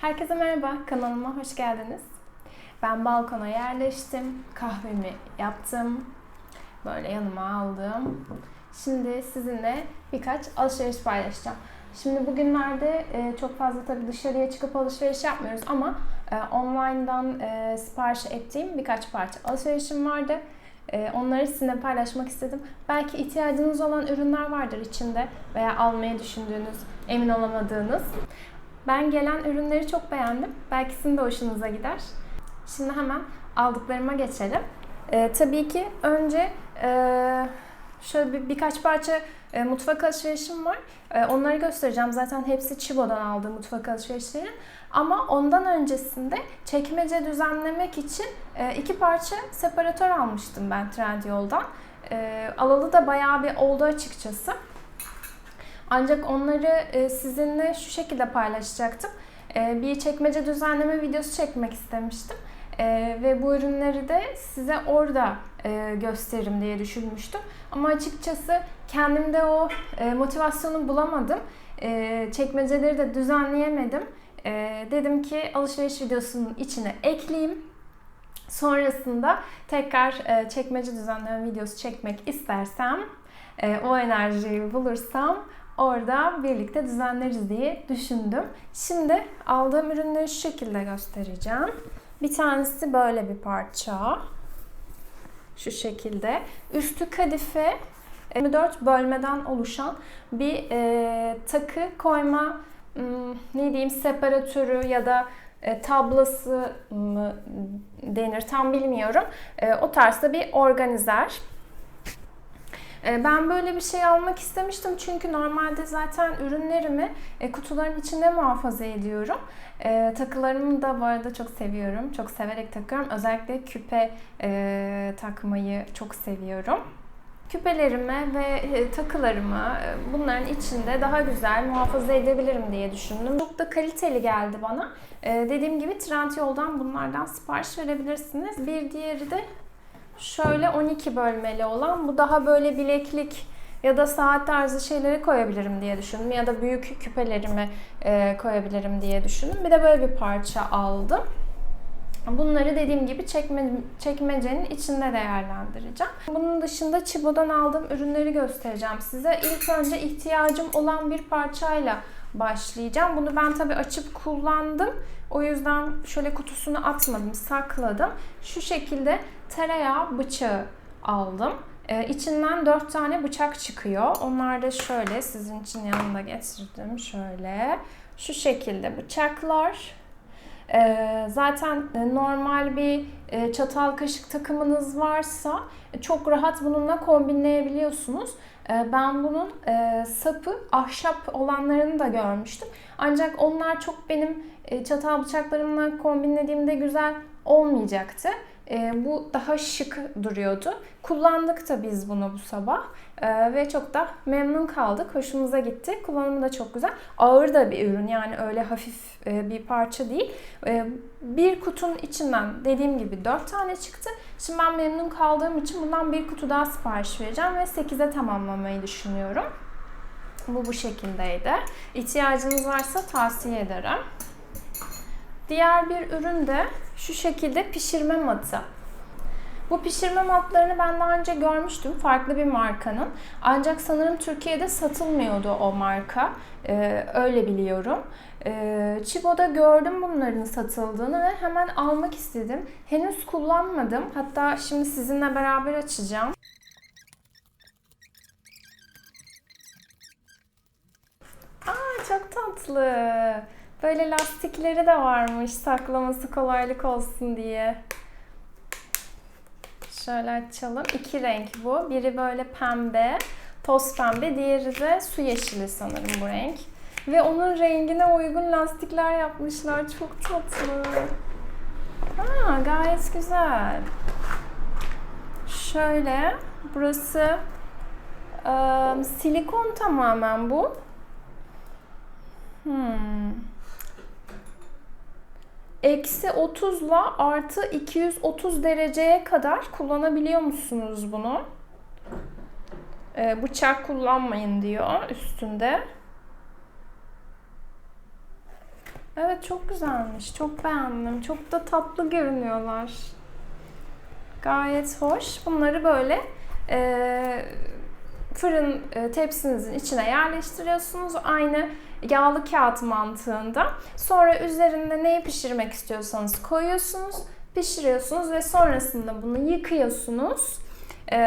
Herkese merhaba, kanalıma hoş geldiniz. Ben balkona yerleştim, kahvemi yaptım, böyle yanıma aldım. Şimdi sizinle birkaç alışveriş paylaşacağım. Şimdi bugünlerde e, çok fazla tabii dışarıya çıkıp alışveriş yapmıyoruz ama e, online'dan e, sipariş ettiğim birkaç parça alışverişim vardı. Onları sizinle paylaşmak istedim. Belki ihtiyacınız olan ürünler vardır içinde veya almayı düşündüğünüz, emin olamadığınız. Ben gelen ürünleri çok beğendim. Belki sizin de hoşunuza gider. Şimdi hemen aldıklarıma geçelim. Ee, tabii ki önce e, şöyle bir, birkaç parça e, mutfak alışverişim var. E, onları göstereceğim. Zaten hepsi Chibo'dan aldığım mutfak alışverişleri. Ama ondan öncesinde çekmece düzenlemek için e, iki parça separatör almıştım ben Trendyol'dan. E, alalı da bayağı bir oldu açıkçası. Ancak onları e, sizinle şu şekilde paylaşacaktım. E, bir çekmece düzenleme videosu çekmek istemiştim. E, ve bu ürünleri de size orada gösteririm diye düşünmüştüm. Ama açıkçası kendimde o motivasyonu bulamadım. Çekmeceleri de düzenleyemedim. Dedim ki alışveriş videosunun içine ekleyeyim. Sonrasında tekrar çekmece düzenleme videosu çekmek istersem, o enerjiyi bulursam orada birlikte düzenleriz diye düşündüm. Şimdi aldığım ürünleri şu şekilde göstereceğim. Bir tanesi böyle bir parça. Şu şekilde. Üstü kadife 24 bölmeden oluşan bir e, takı koyma hmm, ne diyeyim separatörü ya da e, tablası mı denir tam bilmiyorum. E, o tarzda bir organizer. E, ben böyle bir şey almak istemiştim çünkü normalde zaten ürünlerimi e, kutuların içinde muhafaza ediyorum. E, takılarımı da bu arada çok seviyorum. Çok severek takıyorum. Özellikle küpe takmayı çok seviyorum. Küpelerimi ve takılarımı bunların içinde daha güzel muhafaza edebilirim diye düşündüm. Çok da kaliteli geldi bana. Dediğim gibi Trendyol'dan bunlardan sipariş verebilirsiniz. Bir diğeri de şöyle 12 bölmeli olan bu daha böyle bileklik ya da saat tarzı şeyleri koyabilirim diye düşündüm. Ya da büyük küpelerimi e, koyabilirim diye düşündüm. Bir de böyle bir parça aldım. Bunları dediğim gibi çekme, çekmecenin içinde değerlendireceğim. Bunun dışında Chibo'dan aldığım ürünleri göstereceğim size. İlk önce ihtiyacım olan bir parçayla başlayacağım. Bunu ben tabii açıp kullandım. O yüzden şöyle kutusunu atmadım, sakladım. Şu şekilde tereyağı bıçağı aldım. Ee, içinden 4 tane bıçak çıkıyor. Onlar da şöyle sizin için yanında getirdim. Şöyle. Şu şekilde bıçaklar. Ee, zaten normal bir e, çatal kaşık takımınız varsa çok rahat bununla kombinleyebiliyorsunuz. Ee, ben bunun e, sapı ahşap olanlarını da görmüştüm. Ancak onlar çok benim e, çatal bıçaklarımla kombinlediğimde güzel olmayacaktı. E, bu daha şık duruyordu. Kullandık da biz bunu bu sabah e, ve çok da memnun kaldık. Hoşumuza gitti. Kullanımı da çok güzel. Ağır da bir ürün yani öyle hafif e, bir parça değil. E, bir kutunun içinden dediğim gibi 4 tane çıktı. Şimdi ben memnun kaldığım için bundan bir kutu daha sipariş vereceğim ve 8'e tamamlamayı düşünüyorum. Bu bu şekildeydi. İhtiyacınız varsa tavsiye ederim. Diğer bir ürün de şu şekilde pişirme matı. Bu pişirme matlarını ben daha önce görmüştüm farklı bir markanın. Ancak sanırım Türkiye'de satılmıyordu o marka. Ee, öyle biliyorum. Ee, Chibo'da gördüm bunların satıldığını ve hemen almak istedim. Henüz kullanmadım. Hatta şimdi sizinle beraber açacağım. Aa çok tatlı. Böyle lastikleri de varmış saklaması kolaylık olsun diye. Şöyle açalım. İki renk bu. Biri böyle pembe, toz pembe. Diğeri de su yeşili sanırım bu renk. Ve onun rengine uygun lastikler yapmışlar. Çok tatlı. Aa, gayet güzel. Şöyle. Burası ıı, silikon tamamen bu. Hmm eksi 30 ile artı 230 dereceye kadar kullanabiliyor musunuz bunu? Ee, bıçak kullanmayın diyor üstünde. Evet çok güzelmiş. Çok beğendim. Çok da tatlı görünüyorlar. Gayet hoş. Bunları böyle e, fırın e, tepsinizin içine yerleştiriyorsunuz. Aynı yağlı kağıt mantığında. Sonra üzerinde neyi pişirmek istiyorsanız koyuyorsunuz. Pişiriyorsunuz ve sonrasında bunu yıkıyorsunuz. E,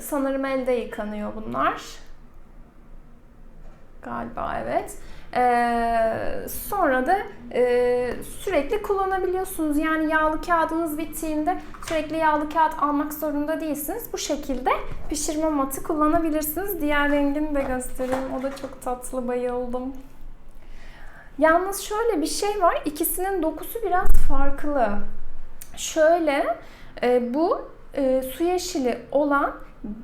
sanırım elde yıkanıyor bunlar. Galiba evet. Ee, sonra da e, sürekli kullanabiliyorsunuz. Yani yağlı kağıdınız bittiğinde sürekli yağlı kağıt almak zorunda değilsiniz. Bu şekilde pişirme matı kullanabilirsiniz. Diğer rengini de göstereyim. O da çok tatlı bayıldım. Yalnız şöyle bir şey var. İkisinin dokusu biraz farklı. Şöyle e, bu e, su yeşili olan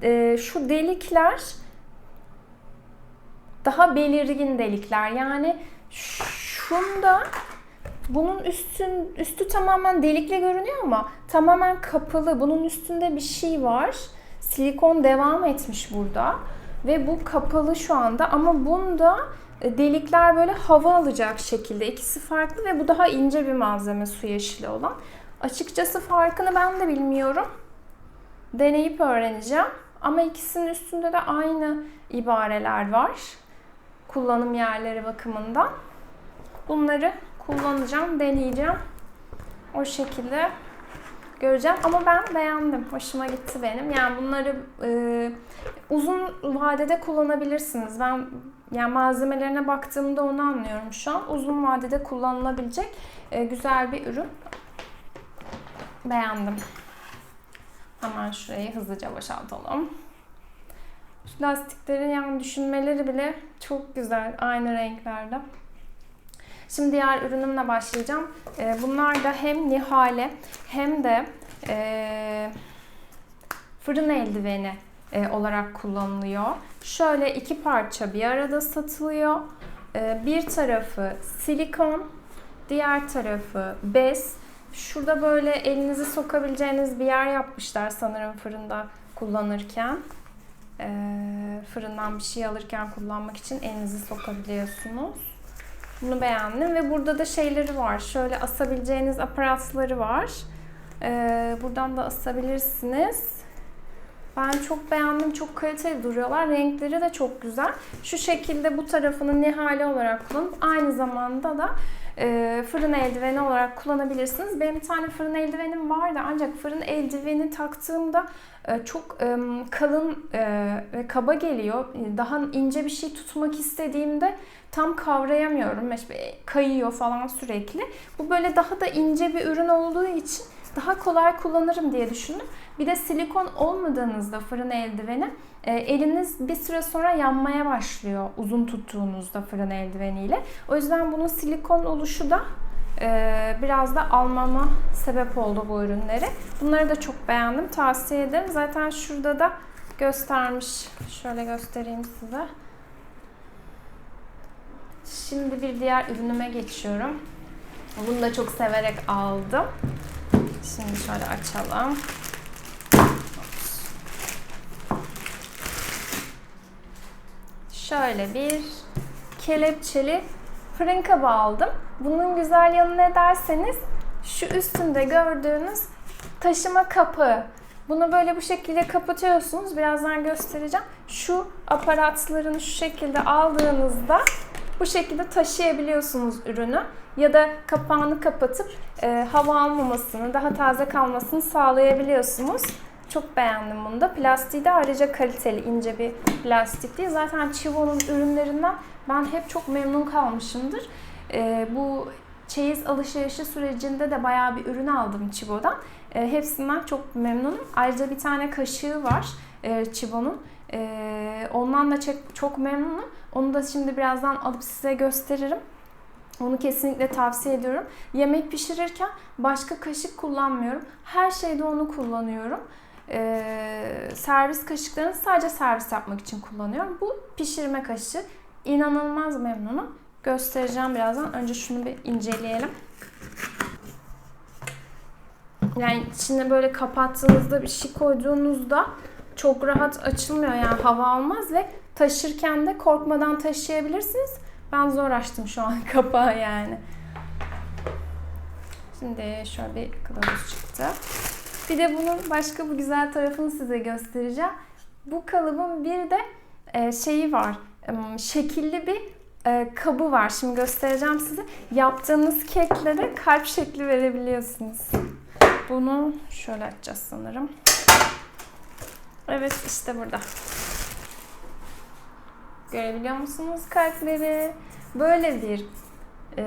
e, şu delikler daha belirgin delikler. Yani şunda bunun üstün üstü tamamen delikli görünüyor ama tamamen kapalı. Bunun üstünde bir şey var. Silikon devam etmiş burada ve bu kapalı şu anda ama bunda e, delikler böyle hava alacak şekilde. İkisi farklı ve bu daha ince bir malzeme su yeşili olan. Açıkçası farkını ben de bilmiyorum. Deneyip öğreneceğim. Ama ikisinin üstünde de aynı ibareler var kullanım yerleri bakımından. Bunları kullanacağım, deneyeceğim. O şekilde göreceğim. Ama ben beğendim. Hoşuma gitti benim. Yani bunları e, uzun vadede kullanabilirsiniz. Ben yani malzemelerine baktığımda onu anlıyorum şu an. Uzun vadede kullanılabilecek e, güzel bir ürün. Beğendim. Hemen şurayı hızlıca boşaltalım. Lastiklerin yani düşünmeleri bile çok güzel. Aynı renklerde. Şimdi diğer ürünümle başlayacağım. Ee, bunlar da hem Nihale hem de e, fırın eldiveni e, olarak kullanılıyor. Şöyle iki parça bir arada satılıyor. E, bir tarafı silikon, diğer tarafı bez. Şurada böyle elinizi sokabileceğiniz bir yer yapmışlar sanırım fırında kullanırken fırından bir şey alırken kullanmak için elinizi sokabiliyorsunuz. Bunu beğendim ve burada da şeyleri var. Şöyle asabileceğiniz aparatları var. E, buradan da asabilirsiniz. Ben çok beğendim. Çok kaliteli duruyorlar. Renkleri de çok güzel. Şu şekilde bu tarafını nihale olarak kullanıp aynı zamanda da e, fırın eldiveni olarak kullanabilirsiniz. Benim bir tane fırın eldivenim vardı ancak fırın eldiveni taktığımda e, çok e, kalın ve kaba geliyor. Daha ince bir şey tutmak istediğimde tam kavrayamıyorum. Kayıyor falan sürekli. Bu böyle daha da ince bir ürün olduğu için daha kolay kullanırım diye düşündüm. Bir de silikon olmadığınızda fırın eldiveni e, eliniz bir süre sonra yanmaya başlıyor uzun tuttuğunuzda fırın eldiveniyle. O yüzden bunun silikon oluşu da e, biraz da almama sebep oldu bu ürünleri. Bunları da çok beğendim. Tavsiye ederim. Zaten şurada da göstermiş. Şöyle göstereyim size. Şimdi bir diğer ürünüme geçiyorum. Bunu da çok severek aldım. Şimdi şöyle açalım. Şöyle bir kelepçeli fırın kabı aldım. Bunun güzel yanı ne derseniz şu üstünde gördüğünüz taşıma kapı. Bunu böyle bu şekilde kapatıyorsunuz. Birazdan göstereceğim. Şu aparatlarını şu şekilde aldığınızda bu şekilde taşıyabiliyorsunuz ürünü ya da kapağını kapatıp e, hava almamasını, daha taze kalmasını sağlayabiliyorsunuz. Çok beğendim bunu da. Plastiği de ayrıca kaliteli, ince bir plastik değil. Zaten Chivo'nun ürünlerinden ben hep çok memnun kalmışımdır. E, bu çeyiz alışverişi sürecinde de bayağı bir ürün aldım Chivo'dan. E, hepsinden çok memnunum. Ayrıca bir tane kaşığı var e, Chivo'nun. E, ondan da çok, çok memnunum. Onu da şimdi birazdan alıp size gösteririm. Onu kesinlikle tavsiye ediyorum. Yemek pişirirken başka kaşık kullanmıyorum. Her şeyde onu kullanıyorum. Ee, servis kaşıklarını sadece servis yapmak için kullanıyorum. Bu pişirme kaşığı. İnanılmaz memnunum. Göstereceğim birazdan. Önce şunu bir inceleyelim. Yani içine böyle kapattığınızda bir şey koyduğunuzda çok rahat açılmıyor yani hava almaz ve taşırken de korkmadan taşıyabilirsiniz. Ben zor açtım şu an kapağı yani. Şimdi şöyle bir kılavuz çıktı. Bir de bunun başka bu güzel tarafını size göstereceğim. Bu kalıbın bir de e, şeyi var. e, Şekilli bir e, kabı var. Şimdi göstereceğim size. Yaptığınız keklere kalp şekli verebiliyorsunuz. Bunu şöyle açacağız sanırım. Evet işte burada. Görebiliyor musunuz kalpleri? Böyle bir e,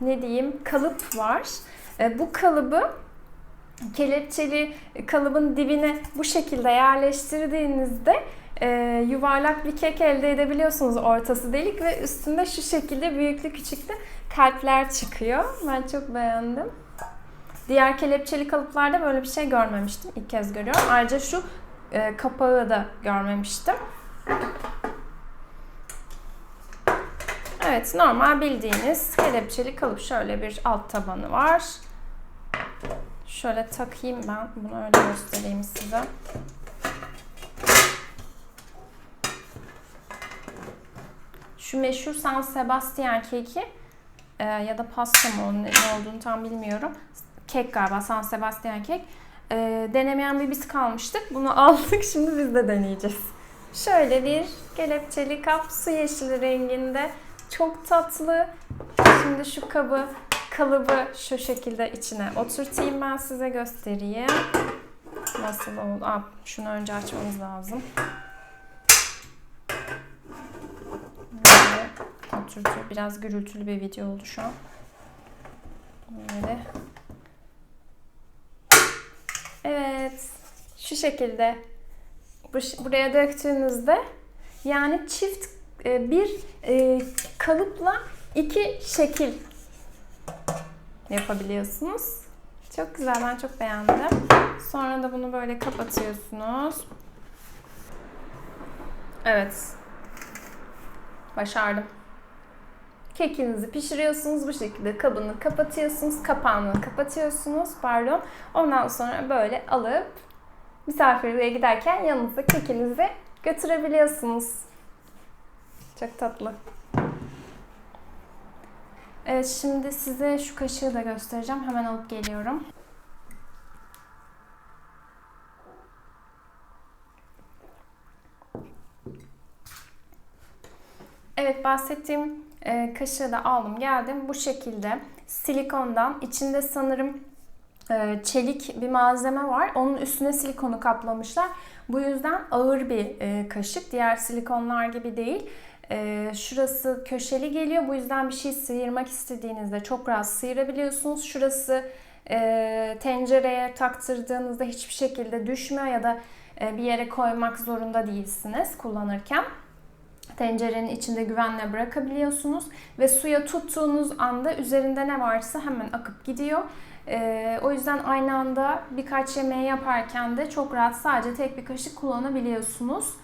ne diyeyim kalıp var. E, bu kalıbı kelepçeli kalıbın dibine bu şekilde yerleştirdiğinizde e, yuvarlak bir kek elde edebiliyorsunuz. Ortası delik ve üstünde şu şekilde büyüklü küçüklü kalpler çıkıyor. Ben çok beğendim. Diğer kelepçeli kalıplarda böyle bir şey görmemiştim. İlk kez görüyorum. Ayrıca şu e, kapağı da görmemiştim. Evet, normal bildiğiniz kelepçeli kalıp. Şöyle bir alt tabanı var. Şöyle takayım ben. Bunu öyle göstereyim size. Şu meşhur San Sebastian keki e, ya da pasta mı onun ne olduğunu tam bilmiyorum. Kek galiba San Sebastian kek. E, denemeyen bir biz kalmıştık. Bunu aldık. Şimdi biz de deneyeceğiz. Şöyle bir kelepçeli kap su yeşili renginde. Çok tatlı. Şimdi şu kabı kalıbı şu şekilde içine oturtayım ben size göstereyim. Nasıl oldu? Aa, şunu önce açmamız lazım. Böyle oturtuyor. Biraz gürültülü bir video oldu şu an. Böyle. Evet. Şu şekilde. Bu- Buraya döktüğünüzde yani çift e, bir e, kalıpla iki şekil yapabiliyorsunuz. Çok güzel, ben çok beğendim. Sonra da bunu böyle kapatıyorsunuz. Evet. Başardım. Kekinizi pişiriyorsunuz bu şekilde kabını kapatıyorsunuz, kapağını kapatıyorsunuz pardon. Ondan sonra böyle alıp misafirliğe giderken yanınızda kekinizi götürebiliyorsunuz. Çok tatlı. Evet şimdi size şu kaşığı da göstereceğim. Hemen alıp geliyorum. Evet bahsettiğim e, kaşığı da aldım geldim. Bu şekilde silikondan içinde sanırım çelik bir malzeme var. Onun üstüne silikonu kaplamışlar. Bu yüzden ağır bir e, kaşık. Diğer silikonlar gibi değil. E, şurası köşeli geliyor. Bu yüzden bir şey sıyırmak istediğinizde çok rahat sıyırabiliyorsunuz. Şurası e, tencereye taktırdığınızda hiçbir şekilde düşmüyor ya da e, bir yere koymak zorunda değilsiniz kullanırken. Tencerenin içinde güvenle bırakabiliyorsunuz ve suya tuttuğunuz anda üzerinde ne varsa hemen akıp gidiyor. Ee, o yüzden aynı anda birkaç yemeği yaparken de çok rahat sadece tek bir kaşık kullanabiliyorsunuz.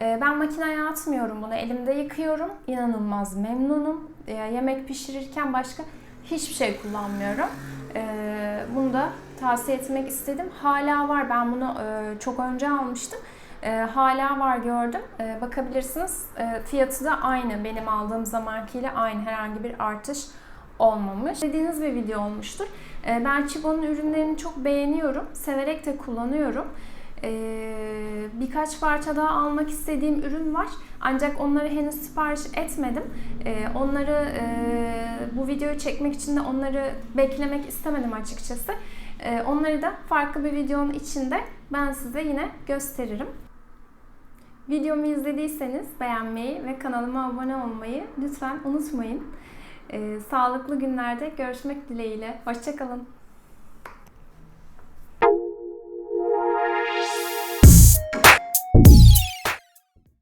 Ee, ben makineye atmıyorum bunu. Elimde yıkıyorum. İnanılmaz memnunum. Ee, yemek pişirirken başka hiçbir şey kullanmıyorum. Ee, bunu da tavsiye etmek istedim. Hala var. Ben bunu e, çok önce almıştım. E, hala var gördüm. E, bakabilirsiniz. E, fiyatı da aynı. Benim aldığım zamankiyle aynı. Herhangi bir artış olmamış. Dediğiniz bir video olmuştur. E, ben Chibo'nun ürünlerini çok beğeniyorum. Severek de kullanıyorum. E, birkaç parça daha almak istediğim ürün var. Ancak onları henüz sipariş etmedim. E, onları e, bu videoyu çekmek için de onları beklemek istemedim açıkçası. Onları da farklı bir videonun içinde ben size yine gösteririm. Videomu izlediyseniz beğenmeyi ve kanalıma abone olmayı lütfen unutmayın. Ee, sağlıklı günlerde görüşmek dileğiyle. Hoşçakalın.